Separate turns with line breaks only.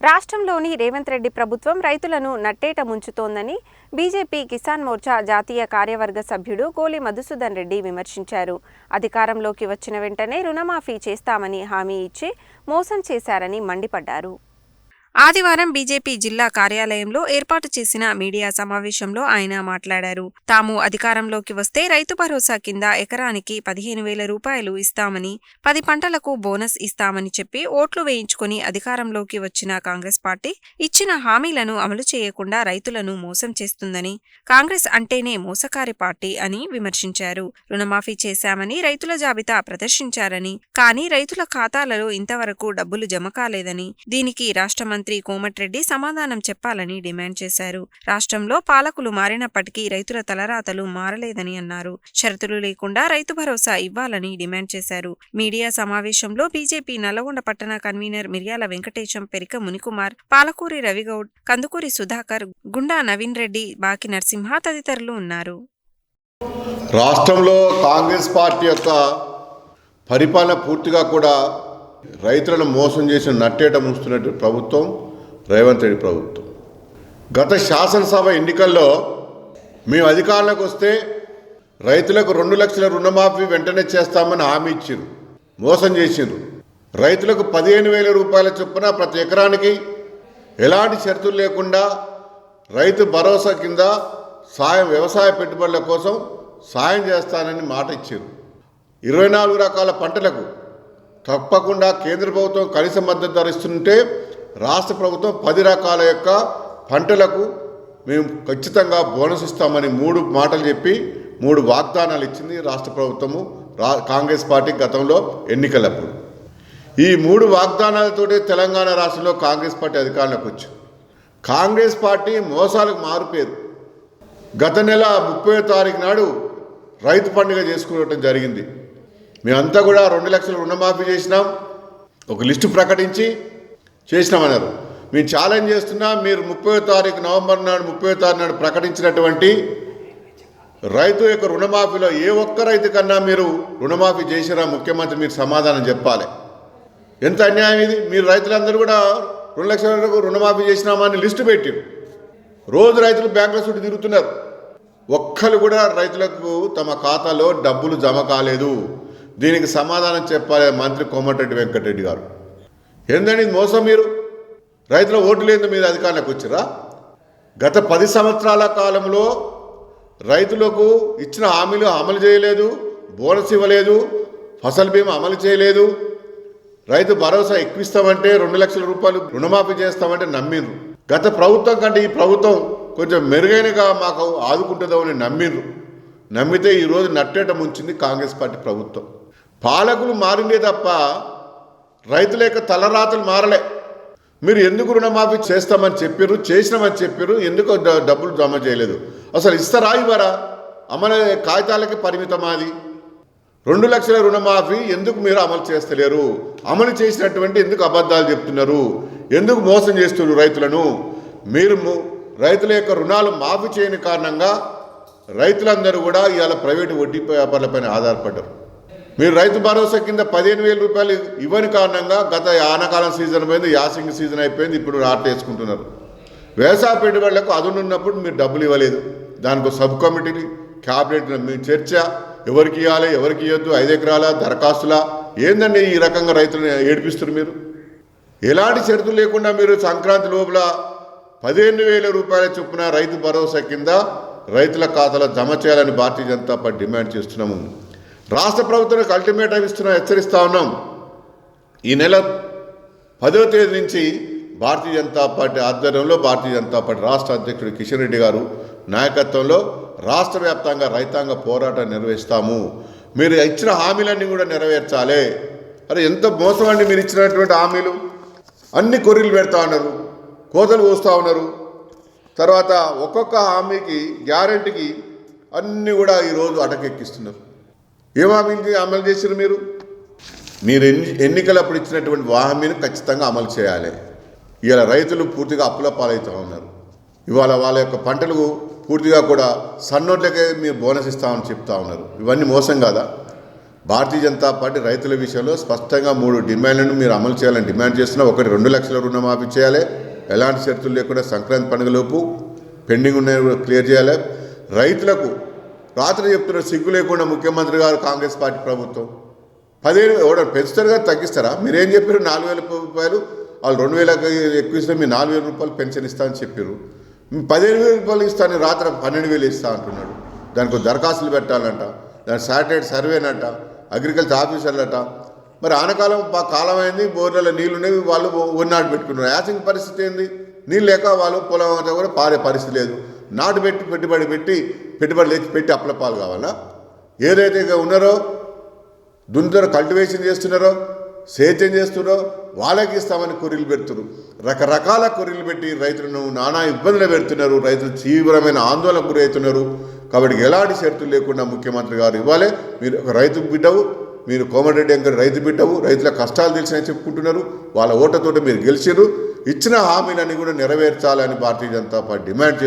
రాష్ట్రంలోని రేవంత్ రెడ్డి ప్రభుత్వం రైతులను నట్టేట ముంచుతోందని బీజేపీ కిసాన్ మోర్చా జాతీయ కార్యవర్గ సభ్యుడు గోలి మధుసూదన్ రెడ్డి విమర్శించారు. అధికారంలోకి వచ్చిన వెంటనే రుణమాఫీ చేస్తామని హామీ ఇచ్చి మోసం చేశారని మండిపడ్డారు. ఆదివారం బీజేపీ జిల్లా కార్యాలయంలో ఏర్పాటు చేసిన మీడియా సమావేశంలో ఆయన మాట్లాడారు. తాము అధికారంలోకి వస్తే రైతు భరోసా కింద ఎకరానికి పదిహేను వేల రూపాయలు ఇస్తామని పది పంటలకు బోనస్ ఇస్తామని చెప్పి ఓట్లు వేయించుకుని అధికారంలోకి వచ్చిన కాంగ్రెస్ పార్టీ ఇచ్చిన హామీలను అమలు చేయకుండా రైతులను మోసం చేస్తుందని కాంగ్రెస్ అంటేనే మోసకారి పార్టీ అని విమర్శించారు. రుణమాఫీ చేశామని రైతుల జాబితా ప్రదర్శించారని కానీ రైతుల ఖాతాలలో ఇంతవరకు డబ్బులు జమ కాలేదని దీనికి రాష్ట్ర మంత్రి కోమటిరెడ్డి సమాధానం చెప్పాలని డిమాండ్ చేశారు. రాష్ట్రంలో పాలకులు మారినప్పటికీ రైతుల తలరాతలు మారలేదని అన్నారు. షరతులు లేకుండా రైతు భరోసా ఇవ్వాలని డిమాండ్ చేశారు. మీడియా సమావేశంలో బీజేపీ నల్లగొండ పట్టణ కన్వీనర్ మిర్యాల వెంకటేశం పెరిక మునికుమార్ పాలకూరి రవిగౌడ్ కందుకూరి సుధాకర్ గుండా నవీన్ రెడ్డి బాకి నరసింహ తదితరులు ఉన్నారు.
రాష్ట్రంలో కాంగ్రెస్ పార్టీ యొక్క పరిపాలన పూర్తిగా కూడా రైతులను మోసం చేసిన నట్టేట ముంచుతున్నట్టు ప్రభుత్వం రేవంత్ రెడ్డి ప్రభుత్వం. గత శాసనసభ ఎన్నికల్లో మేము అధికారంలోకి వస్తే రైతులకు రెండు లక్షల రుణమాఫీ వెంటనే చేస్తామని హామీ ఇచ్చారు మోసం చేసిండ్రు. రైతులకు పదిహేను వేల రూపాయల చొప్పున ప్రతి ఎకరానికి ఎలాంటి షరతులు లేకుండా రైతు భరోసా కింద సాయం వ్యవసాయ పెట్టుబడుల కోసం సాయం చేస్తానని మాట ఇచ్చారు ఇరవై నాలుగు రకాల పంటలకు తప్పకుండా కేంద్ర ప్రభుత్వం కనీస మద్దతు ధరిస్తుంటే రాష్ట్ర ప్రభుత్వం పది రకాల యొక్క పంటలకు మేము ఖచ్చితంగా బోనస్ ఇస్తామని మూడు మాటలు చెప్పి మూడు వాగ్దానాలు ఇచ్చింది రాష్ట్ర ప్రభుత్వము రా కాంగ్రెస్ పార్టీ గతంలో ఎన్నికలప్పుడు. ఈ మూడు వాగ్దానాలతోటి తెలంగాణ రాష్ట్రంలో కాంగ్రెస్ పార్టీ అధికారంలోకి వచ్చింది. కాంగ్రెస్ పార్టీ మోసాలకు మారుపేరు. గత నెల ముప్పై తారీఖు నాడు రైతు పండుగ చేసుకోవటం జరిగింది. మేమంతా కూడా రెండు లక్షల రుణమాఫీ చేసినాం. ఒక లిస్టు ప్రకటించి చేసినామన్నారు. మేము ఛాలెంజ్ చేస్తున్నా మీరు ముప్పై తారీఖు నవంబర్ నాడు ముప్పై తారీఖు నాడు ప్రకటించినటువంటి రైతు యొక్క రుణమాఫీలో ఏ ఒక్క రైతు కన్నా మీరు రుణమాఫీ చేసినా ముఖ్యమంత్రి మీరు సమాధానం చెప్పాలి. ఎంత అన్యాయం ఇది? మీరు రైతులందరూ కూడా రెండు లక్షల వరకు రుణమాఫీ చేసినామని లిస్టు పెట్టారు. రోజు రైతులు బ్యాంకుల చుట్టూ తిరుగుతున్నారు. ఒక్కరు కూడా రైతులకు తమ ఖాతాలో డబ్బులు జమ కాలేదు. దీనికి సమాధానం చెప్పాలి మంత్రి కోమటిరెడ్డి వెంకటరెడ్డి గారు. ఏందండి మోసం మీరు? రైతుల ఓట్లు లేదు మీరు అధికారులకు వచ్చారా గత పది సంవత్సరాల కాలంలో రైతులకు ఇచ్చిన హామీలు అమలు చేయలేదు బోనస్ ఇవ్వలేదు ఫసల్ బీమా అమలు చేయలేదు. రైతు భరోసా ఎక్కువిస్తామంటే రెండు లక్షల రూపాయలు రుణమాఫీ చేస్తామంటే నమ్మిండ్రు. గత ప్రభుత్వం కంటే ఈ ప్రభుత్వం కొంచెం మెరుగైనగా మాకు ఆదుకుంటుందని నమ్మిండ్రు. నమ్మితే ఈరోజు నట్టేట ముంచింది కాంగ్రెస్ పార్టీ ప్రభుత్వం. పాలకులు మారిందే తప్ప రైతుల యొక్క తలరాతలు మారలే. మీరు ఎందుకు రుణమాఫీ చేస్తామని చెప్పారు చేసినామని చెప్పారు ఎందుకు డబ్బులు జమ చేయలేదు? అసలు ఇస్తారా ఇవ్వరా? అమలు కాగితాలకి పరిమితం అది. రెండు లక్షల రుణమాఫీ ఎందుకు మీరు అమలు చేస్తలేరు? అమలు చేసినటువంటి ఎందుకు అబద్ధాలు చెప్తున్నారు? ఎందుకు మోసం చేస్తున్నారు రైతులను? మీరు ము- రైతుల యొక్క రుణాలు మాఫీ చేయని కారణంగా రైతులందరూ కూడా ఇవాళ ప్రైవేటు వడ్డీ వ్యాపారులపైన ఆధారపడ్డారు. మీరు రైతు భరోసా కింద పదిహేను వేల రూపాయలు ఇవ్వని కారణంగా గత ఆనకాలం సీజన్ పోయింది యాసింగ్ సీజన్ అయిపోయింది ఇప్పుడు ఆటేసుకుంటున్నారు వ్యవసాయ పెట్టుబడులకు అదునున్నప్పుడు మీరు డబ్బులు ఇవ్వలేదు. దానికి సబ్ కమిటీని క్యాబినెట్ మీ చర్చ ఎవరికి ఇవ్వాలి ఎవరికి ఇవ్వద్దు ఐదు ఎకరాల దరఖాస్తులా ఏందండి ఈ రకంగా రైతులను ఏడిపిస్తారు మీరు? ఎలాంటి షరతులు లేకుండా మీరు సంక్రాంతి లోపల పదిహేను వేల రూపాయల చొప్పున రైతు భరోసా కింద రైతుల ఖాతాలో జమ చేయాలని భారతీయ జనతా పార్టీ డిమాండ్ చేస్తున్నాము. రాష్ట్ర ప్రభుత్వానికి అల్టిమేటం ఇస్తున్నా హెచ్చరిస్తా ఉన్నాం. ఈ నెల పదవ తేదీ నుంచి భారతీయ జనతా పార్టీ ఆధ్వర్యంలో భారతీయ జనతా పార్టీ రాష్ట్ర అధ్యక్షుడు కిషన్ రెడ్డి గారు నాయకత్వంలో రాష్ట్ర వ్యాప్తంగా రైతాంగ పోరాటం నిర్వహిస్తాము. మీరు ఇచ్చిన హామీలన్నీ కూడా నెరవేర్చాలి. అరే ఎంత మోసం అండి మీరు ఇచ్చినటువంటి హామీలు. అన్ని కొర్రీలు పెడతా ఉన్నారు కోతలు కోస్తూ ఉన్నారు. తర్వాత ఒక్కొక్క హామీకి గ్యారంటీకి అన్నీ కూడా ఈరోజు అటకెక్కిస్తున్నారు. ఏం హామీకి అమలు చేశారు మీరు? మీరు ఎన్ని ఎన్నికలప్పుడు ఇచ్చినటువంటి హామీని ఖచ్చితంగా అమలు చేయాలి. ఇవాళ రైతులు పూర్తిగా అప్పుల పాలవుతూ ఉన్నారు. ఇవాళ వాళ్ళ యొక్క పంటలు పూర్తిగా కూడా సన్నోట్లకే మీరు బోనస్ ఇస్తామని చెప్తా ఉన్నారు. ఇవన్నీ మోసం కాదా? భారతీయ జనతా పార్టీ రైతుల విషయంలో స్పష్టంగా మూడు డిమాండ్లను మీరు అమలు చేయాలని డిమాండ్ చేస్తున్నా ఒకటి రెండు లక్షల రుణమాఫీ చేయాలి. ఎలాంటి షరతులు లేకుండా సంక్రాంతి పండుగలోపు పెండింగ్ ఉన్నాయి కూడా క్లియర్ చేయాలి. రైతులకు రాత్రి చెప్తున్న సిగ్గు లేకుండా ముఖ్యమంత్రి గారు కాంగ్రెస్ పార్టీ ప్రభుత్వం. పదిహేను ఎవడ పెంచుతారు కదా తగ్గిస్తారా? మీరేం చెప్పారు? నాలుగు వేల రూపాయలు వాళ్ళు రెండు వేలకు ఎక్కువ ఇస్తే మీరు నాలుగు వేల రూపాయలు పెన్షన్ ఇస్తా అని చెప్పారు. పదిహేను వేల రూపాయలు ఇస్తాను రాత్రి పన్నెండు వేలు ఇస్తా అంటున్నాడు. దానికి దరఖాస్తులు పెట్టాలంట. దాని శాటిలైట్ సర్వేనంట అగ్రికల్చర్ ఆఫీసర్లట. మరి ఆనకాలం కాలం అయింది బోర్లలో నీళ్ళు ఉన్నాయి వాళ్ళు ఉన్నాడు పెట్టుకున్నారు. యాసింగ్ పరిస్థితి ఏంది? నీళ్ళు లేక వాళ్ళు పొలం అంతా కూడా పారే పరిస్థితి లేదు. నాటు పెట్టి పెట్టుబడి పెట్టి పెట్టుబడి తెచ్చి పెట్టి అప్లపాలు కావాలా? ఏదైతే ఇక ఉన్నారో దున్నుతారో కల్టివేషన్ చేస్తున్నారో సేద్యం చేస్తున్నారో వాళ్ళకి ఇస్తామని కొర్రీలు పెడుతున్నారు. రకరకాల కొర్రీలు పెట్టి రైతులను నానా ఇబ్బందులు పెడుతున్నారు. రైతులు తీవ్రమైన ఆందోళనకు గురవుతున్నారు. కాబట్టి ఎలాంటి షరతులు లేకుండా ముఖ్యమంత్రి గారు ఇవ్వాలి. మీరు ఒక రైతు బిడ్డవు మీరు కోమటిరెడ్డి వెంకట రైతు బిడ్డవు రైతుల కష్టాలు తెలిసినని చెప్పుకుంటున్నారు. వాళ్ళ ఓటతోటి మీరు గెలిచారు ఇచ్చిన హామీలన్నీ కూడా నెరవేర్చాలని భారతీయ జనతా పార్టీ డిమాండ్ చేస్తుంది.